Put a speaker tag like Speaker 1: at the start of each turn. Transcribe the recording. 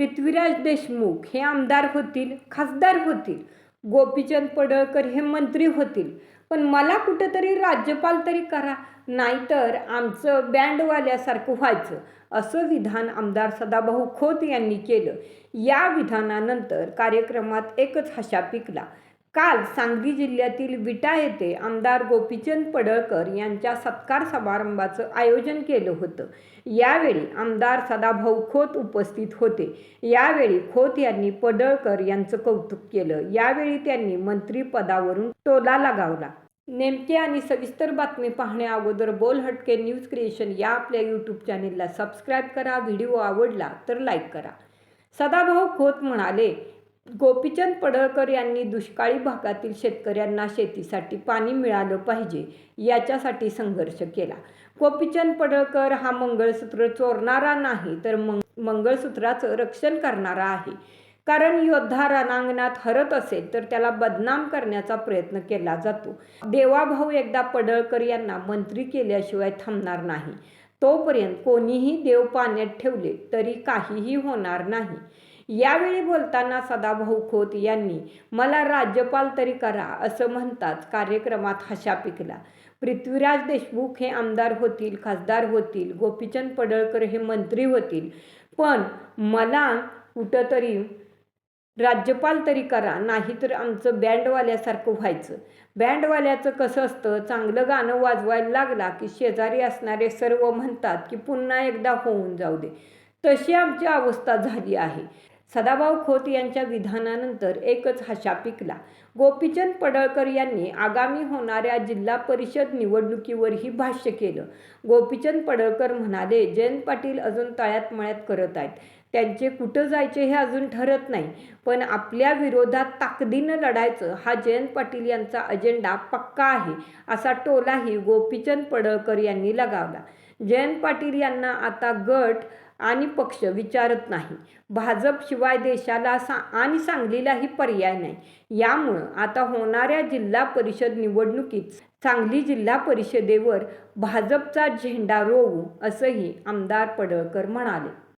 Speaker 1: पृथ्वीराज देशमुख हे आमदार होतील खासदार होतील गोपीचंद पडळकर हे मंत्री होतील. पण मला कुठंतरी राज्यपाल तरी करा नाहीतर आमचं बँडवाल्यासारखं व्हायचं असं विधान आमदार सदाभाऊ खोत यांनी केलं. या विधानानंतर कार्यक्रमात एकच हशा पिकला काल सांगली जिल्ह्यातील विटा येथे आमदार गोपीचंद पडळकर यांच्या सत्कार समारंभाचं आयोजन केलं होतं. यावेळी आमदार सदाभाऊ खोत उपस्थित होते. यावेळी खोत यांनी पडळकर यांचं कौतुक केलं. यावेळी त्यांनी मंत्रीपदावरून टोला लगावला. नेमके आणि सविस्तर बातमी पाहण्या अगोदर बोल हटके न्यूज क्रिएशन या आपल्या यूट्यूब चॅनेलला सबस्क्राईब करा. व्हिडिओ आवडला तर लाईक करा. सदाभाऊ खोत म्हणाले गोपीचंद पडळकर यांनी दुष्काळी भागातील शेतकऱ्यांना शेतीसाठी पाणी मिळालं पाहिजे याच्यासाठी संघर्ष केला. गोपीचंद पडळकर हा मंगळसूत्र चोरणारा नाही तर मंग मंगळसूत्राचं रक्षण करणारा आहे. कारण योद्धा रणांगणात हरत असेल तर त्याला बदनाम करण्याचा प्रयत्न केला जातो. देवाभाऊ एकदा पडळकर यांना मंत्री केल्याशिवाय थांबणार नाही. तोपर्यंत कोणीही देव पाण्यात ठेवले तरी काहीही होणार नाही. यावेळी बोलताना सदाभाऊ खोत यांनी मला राज्यपाल तरी करा असं म्हणताच कार्यक्रमात हशा पिकला. पृथ्वीराज देशमुख हे आमदार होतील खासदार होतील गोपीचंद पडळकर हे मंत्री होतील पण मला कुठंतरी राज्यपाल तरी करा नाहीतर आमचं बँडवाल्यासारखं व्हायचं. बँडवाल्याचं कसं असतं चांगलं गाणं वाजवायला लागला की शेजारी असणारे सर्व म्हणतात की पुन्हा एकदा होऊन जाऊ दे. तशी आमची अवस्था झाली आहे. सदाभाऊ खोत यांच्या विधानानंतर एकच हशा पिकला. गोपीचंद पडळकर यांनी आगामी होणाऱ्या जिल्हा परिषद निवडणुकीवरही भाष्य केलं. गोपीचंद पडळकर म्हणाले जयंत पाटील अजून तळ्यात मळ्यात करत आहेत. त्यांचे कुठं जायचे हे अजून ठरत नाही. पण आपल्या विरोधात ताकदीनं लढायचं हा जयंत पाटील यांचा अजेंडा पक्का आहे असा टोलाही गोपीचंद पडळकर यांनी लगावला. जयंत पाटील यांना आता गट आणि पक्ष विचारत नाही. भाजप शिवाय देशाला सा आणि सांगलीलाही पर्याय नाही. यामुळं आता होणाऱ्या जिल्हा परिषद निवडणुकीत सांगली जिल्हा परिषदेवर भाजपचा झेंडा रोवू असंही आमदार पडळकर म्हणाले.